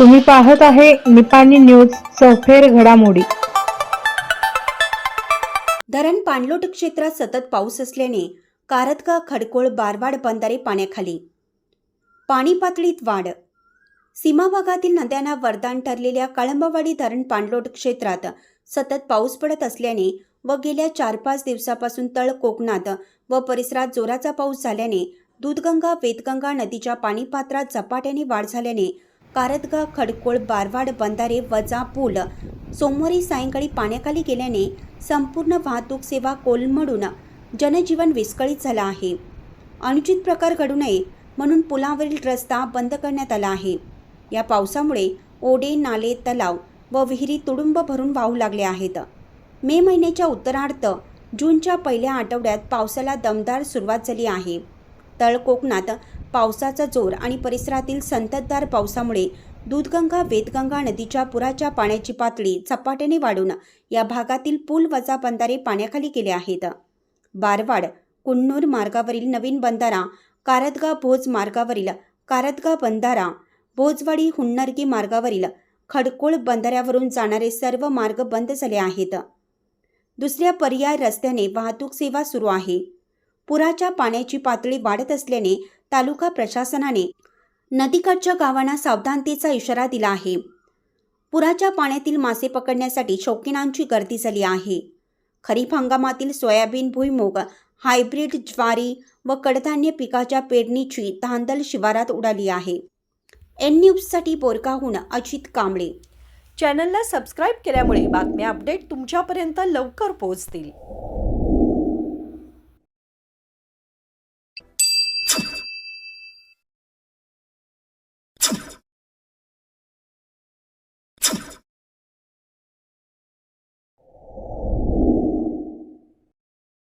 तुम्ही पाहत आहे निपाणी न्यूज चौफेर घडामोडी. धरण पाणलोट क्षेत्रात सतत पाऊस असल्याने कारतगा खडकोळ बारवाड बंधारे पाण्याखाली. पाणी पातळीत वाढ. सीमा भागातील नद्यांना वरदान ठरलेल्या कळंबवाडी धरण पाणलोट क्षेत्रात सतत पाऊस पडत असल्याने व गेल्या चार पाच दिवसापासून तळ कोकणात व परिसरात जोराचा पाऊस झाल्याने दूधगंगा वेदगंगा नदीच्या पाणीपात्रात झपाट्याने वाढ झाल्याने कारतगा खडकोळ बारवाड बंधारे वजा पूल सोमवारी सायंकाळी पाण्याखाली गेल्याने संपूर्ण वाहतूक सेवा कोलमडून जनजीवन विस्कळीत झालं आहे. अनुचित प्रकार घडू नये म्हणून पुलावरील रस्ता बंद करण्यात आला आहे. या पावसामुळे ओढे नाले तलाव व विहिरी तुडुंब भरून वाहू लागले आहेत. मे महिन्याच्या उत्तरार्ध जूनच्या पहिल्या आठवड्यात पावसाला दमदार सुरुवात झाली आहे. तळ कोकणात पावसाचा जोर आणि परिसरातील संततधार पावसामुळे दूधगंगा वेदगंगा नदीच्या पुराच्या पाण्याची पातळी झपाट्याने वाढून या भागातील पूल वजा बंधारे पाण्याखाली गेले आहेत. बारवाड कुन्नूर मार्गावरील नवीन बंधारा कारदगा भोज मार्गावरील कारदगा बंधारा भोजवाडी हुन्नरगी मार्गावरील खडकोळ बंधाऱ्यावरून जाणारे सर्व मार्ग बंद झाले आहेत. दुसऱ्या पर्याय रस्त्याने वाहतूक सेवा सुरू आहे. पुराच्या पाण्याची पातळी वाढत असल्याने तालुका प्रशासनाने नदीकाठच्या गावांना सावधानतेचा इशारा दिला आहे. पुराच्या पाण्यातील मासे पकडण्यासाठी शौकीनांची गर्दी झाली आहे. खरीप हंगामातील सोयाबीन भुईमूग हायब्रीड ज्वारी व कडधान्य पिकाच्या पेरणीची धांदल शिवारात उडाली आहे. एन न्यूजसाठी बोरकाहून अजित कांबळे. चॅनलला सबस्क्राईब केल्यामुळे बातम्या अपडेट तुमच्यापर्यंत लवकर पोहोचतील.